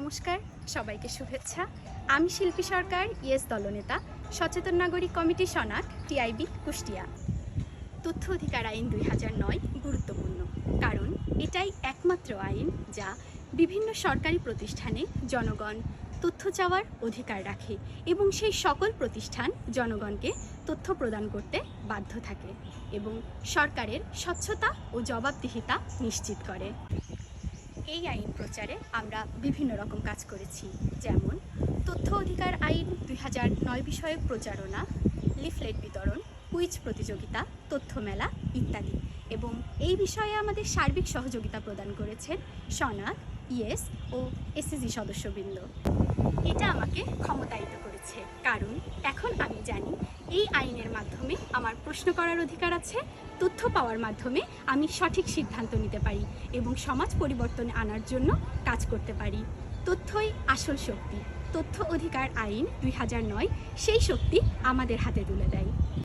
নমস্কার, সবাইকে শুভেচ্ছা। আমি শিল্পী সরকার, ইয়েস দলনেতা, সচেতন নাগরিক কমিটি সনাক, টিআইবি, কুষ্টিয়া। তথ্য অধিকার আইন দুই নয় গুরুত্বপূর্ণ, কারণ এটাই একমাত্র আইন যা বিভিন্ন সরকারি প্রতিষ্ঠানে জনগণ তথ্য চাওয়ার অধিকার রাখে এবং সেই সকল প্রতিষ্ঠান জনগণকে তথ্য প্রদান করতে বাধ্য থাকে এবং সরকারের স্বচ্ছতা ও জবাবদিহিতা নিশ্চিত করে। এই আইন প্রচারে আমরা বিভিন্ন রকম কাজ করেছি, যেমন তথ্য অধিকার আইন দুই হাজার নয় বিষয়ক প্রচারণা, লিফলেট বিতরণ, কুইজ প্রতিযোগিতা, তথ্য মেলা ইত্যাদি। এবং এই বিষয়ে আমাদের সার্বিক সহযোগিতা প্রদান করেছেন সনাক ইএস ও এসএসজি সদস্যবৃন্দ। এটা আমাকে ক্ষমতায়িত করেছে, কারণ এখন আমি জানি এই আইনের মাধ্যমে আমার প্রশ্ন করার অধিকার আছে তথ্য পাওয়ার মাধ্যমে আমি সঠিক সিদ্ধান্ত নিতে পারি এবং সমাজ পরিবর্তনে আনার জন্য কাজ করতে পারি। তথ্যই আসল শক্তি। তথ্য অধিকার আইন দুই হাজার নয় সেই শক্তি আমাদের হাতে তুলে দেয়।